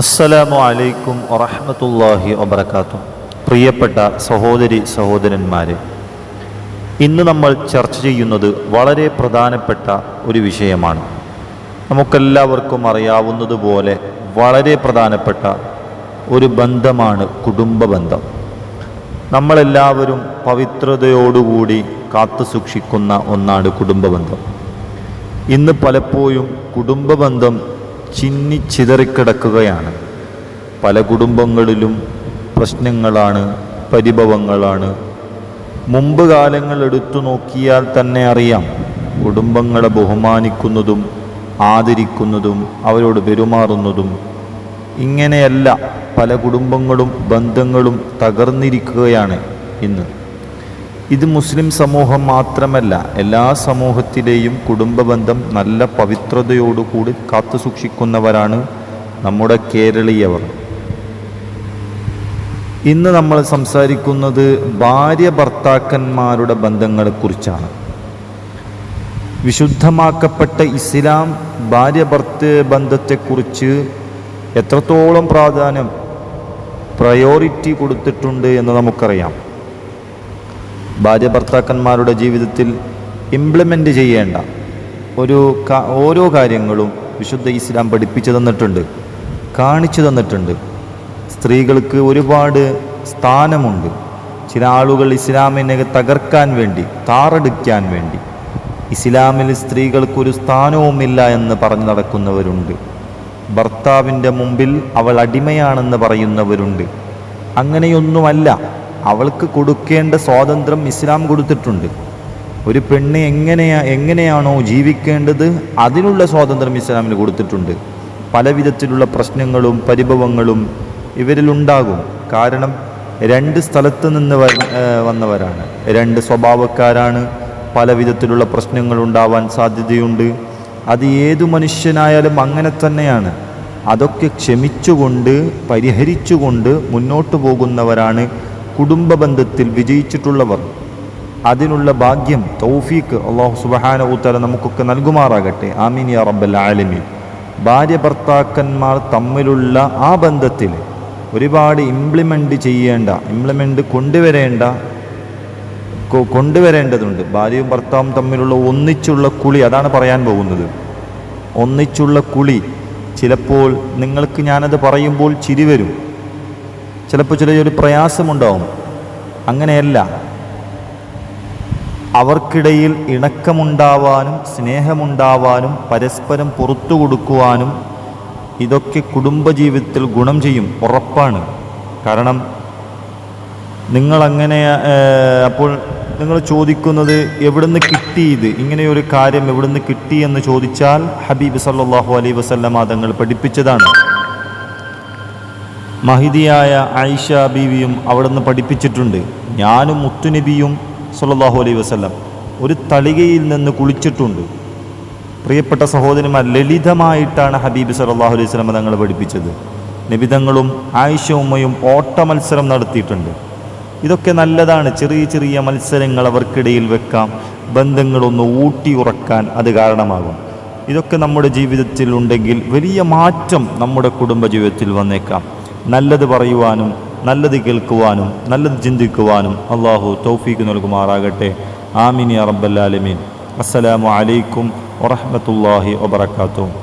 അസ്സലാമു അലൈക്കും വറഹമത്തല്ലാഹി വബർക്കാത്തു പ്രിയപ്പെട്ട സഹോദരി സഹോദരന്മാരെ ഇന്ന് നമ്മൾ ചർച്ച ചെയ്യുന്നത് വളരെ പ്രധാനപ്പെട്ട ഒരു വിഷയമാണ്. നമുക്കെല്ലാവർക്കും അറിയാവുന്നതുപോലെ വളരെ പ്രധാനപ്പെട്ട ഒരു ബന്ധമാണ് കുടുംബ ബന്ധം. നമ്മളെല്ലാവരും പവിത്രതയോടുകൂടി കാത്തു സൂക്ഷിക്കുന്ന ഒന്നാണ് കുടുംബ ബന്ധം. ഇന്ന് പലപ്പോഴും കുടുംബ ബന്ധം ചിന്നിച്ചിതറിക്കിടക്കുകയാണ് പല കുടുംബങ്ങളിലും പ്രശ്നങ്ങളാണ് പരിഭവങ്ങളാണ്. മുമ്പ് കാലങ്ങൾ എടുത്തു നോക്കിയാൽ തന്നെ അറിയാം. കുടുംബങ്ങളെ ബഹുമാനിക്കുന്നതും ആദരിക്കുന്നതും അവരോട് പെരുമാറുന്നതും. ഇങ്ങനെയല്ല പല കുടുംബങ്ങളും ബന്ധങ്ങളും തകർന്നിരിക്കുകയാണ് ഇന്ന്. ഇത് മുസ്ലിം സമൂഹം മാത്രമല്ല എല്ലാ സമൂഹത്തിലെയും കുടുംബ ബന്ധം നല്ല പവിത്രതയോടുകൂടി കാത്തു സൂക്ഷിക്കുന്നവരാണ് നമ്മുടെ കേരളീയവർ. ഇന്ന് നമ്മൾ സംസാരിക്കുന്നത് ഭാര്യ ഭർത്താക്കന്മാരുടെ ബന്ധങ്ങളെക്കുറിച്ചാണ് വിശുദ്ധമാക്കപ്പെട്ട ഇസ്ലാം ഭാര്യ ഭർത്ത ബന്ധത്തെക്കുറിച്ച് എത്രത്തോളം പ്രാധാന്യം പ്രയോറിറ്റി കൊടുത്തിട്ടുണ്ട് എന്ന് നമുക്കറിയാം. ഭാര്യ ഭർത്താക്കന്മാരുടെ ജീവിതത്തിൽ ഇംപ്ലിമെന്റ് ചെയ്യേണ്ട ഒരു ഓരോ കാര്യങ്ങളും വിശുദ്ധ ഇസ്ലാം പഠിപ്പിച്ചു തന്നിട്ടുണ്ട് കാണിച്ചു തന്നിട്ടുണ്ട്. സ്ത്രീകൾക്ക് ഒരുപാട് സ്ഥാനമുണ്ട്. ചില ആളുകൾ ഇസ്ലാമിനെ തകർക്കാൻ വേണ്ടി താറടിക്കാൻ വേണ്ടി. ഇസ്ലാമിൽ സ്ത്രീകൾക്കൊരു സ്ഥാനവുമില്ല എന്ന് പറഞ്ഞു നടക്കുന്നവരുണ്ട്. ഭർത്താവിന്റെ മുമ്പിൽ അവൾ അടിമയാണെന്ന് പറയുന്നവരുണ്ട്. അങ്ങനെയൊന്നുമല്ല. അവൾക്ക് കൊടുക്കേണ്ട സ്വാതന്ത്ര്യം ഇസ്ലാം കൊടുത്തിട്ടുണ്ട്. ഒരു പെണ്ണ് എങ്ങനെയാ എങ്ങനെയാണോ ജീവിക്കേണ്ടത് അതിനുള്ള സ്വാതന്ത്ര്യം ഇസ്ലാമിന് കൊടുത്തിട്ടുണ്ട്. പല വിധത്തിലുള്ള പ്രശ്നങ്ങളും പരിഭവങ്ങളും ഇവരിലുണ്ടാകും. കാരണം രണ്ട് സ്ഥലത്ത് നിന്ന് വന്നവരാണ്. രണ്ട് സ്വഭാവക്കാരാണ്. പല വിധത്തിലുള്ള പ്രശ്നങ്ങൾ ഉണ്ടാവാൻ സാധ്യതയുണ്ട്. അത് ഏതു മനുഷ്യനായാലും അങ്ങനെ തന്നെയാണ്. അതൊക്കെ ക്ഷമിച്ചുകൊണ്ട് പരിഹരിച്ചുകൊണ്ട് മുന്നോട്ട് പോകുന്നവരാണ് കുടുംബ ബന്ധത്തിൽ വിജയിച്ചിട്ടുള്ളവർ അതിനുള്ള ഭാഗ്യം തൗഫീക്ക് അള്ളാഹു സുബഹാന ഊത്തല നമുക്കൊക്കെ നൽകുമാറാകട്ടെ. ആമീൻ യാ റബ്ബൽ ആലമീൻ. ഭാര്യ ഭർത്താക്കന്മാർ തമ്മിലുള്ള ആ ബന്ധത്തിൽ ഒരുപാട് ഇംപ്ലിമെന്റ് ചെയ്യേണ്ട ഇംപ്ലിമെന്റ് കൊണ്ടുവരേണ്ട കൊണ്ടുവരേണ്ടതുണ്ട്. ഭാര്യയും ഭർത്താവും തമ്മിലുള്ള ഒന്നിച്ചുള്ള കുളി അതാണ് പറയാൻ പോകുന്നത്. ഒന്നിച്ചുള്ള കുളി. ചിലപ്പോൾ നിങ്ങൾക്ക് ഞാനത് പറയുമ്പോൾ ചിരി വരും. ചിലപ്പോൾ ചിലൊരു പ്രയാസമുണ്ടാവും. അങ്ങനെയല്ല. അവർക്കിടയിൽ ഇണക്കമുണ്ടാവാനും സ്നേഹമുണ്ടാവാനും പരസ്പരം പുറത്തു കൊടുക്കുവാനും ഇതൊക്കെ കുടുംബജീവിതത്തിൽ ഗുണം ചെയ്യും ഉറപ്പാണ്. കാരണം നിങ്ങളങ്ങനെ അപ്പോൾ നിങ്ങൾ ചോദിക്കുന്നത് എവിടുന്ന് കിട്ടി ഇത് ഇങ്ങനെയൊരു കാര്യം എവിടുന്ന് കിട്ടി എന്ന് ചോദിച്ചാൽ ഹബീബ് സല്ലാഹു അലൈ വസല്ലമ തങ്ങൾ പഠിപ്പിച്ചതാണ്. മഹിതിയായ ആയിഷ ബീവിയും അവിടുന്ന് പഠിപ്പിച്ചിട്ടുണ്ട്. ഞാനും മുത്തുനബിയും സുല്ലാഹു അലൈ വസ്ലം ഒരു തളികയിൽ നിന്ന് കുളിച്ചിട്ടുണ്ട്. പ്രിയപ്പെട്ട സഹോദരന്മാർ ലളിതമായിട്ടാണ് ഹബീബ് സല്ലല്ലാഹു അലൈഹി വസല്ലം തങ്ങളെ പഠിപ്പിച്ചത്. നിബിതങ്ങളും ആയിഷ ഉമ്മയും ഓട്ട മത്സരം നടത്തിയിട്ടുണ്ട്. ഇതൊക്കെ നല്ലതാണ്. ചെറിയ ചെറിയ മത്സരങ്ങൾ അവർക്കിടയിൽ വെക്കാം. ബന്ധങ്ങളൊന്ന് ഊട്ടി ഉറക്കാൻ അത് കാരണമാകും. ഇതൊക്കെ നമ്മുടെ ജീവിതത്തിൽ ഉണ്ടെങ്കിൽ വലിയ മാറ്റം നമ്മുടെ കുടുംബ ജീവിതത്തിൽ വന്നേക്കാം. നല്ലത് പറയുവാനും നല്ലത് കേൾക്കുവാനും നല്ലത് ചിന്തിക്കുവാനും അള്ളാഹു തൗഫീഖ് നൽകുമാറാകട്ടെ. ആമിനി അറബല്ലാലമീൻ അസ്സലാമു അലൈക്കും വറഹ്മത്തുള്ളാഹി വബറകാതുഹു.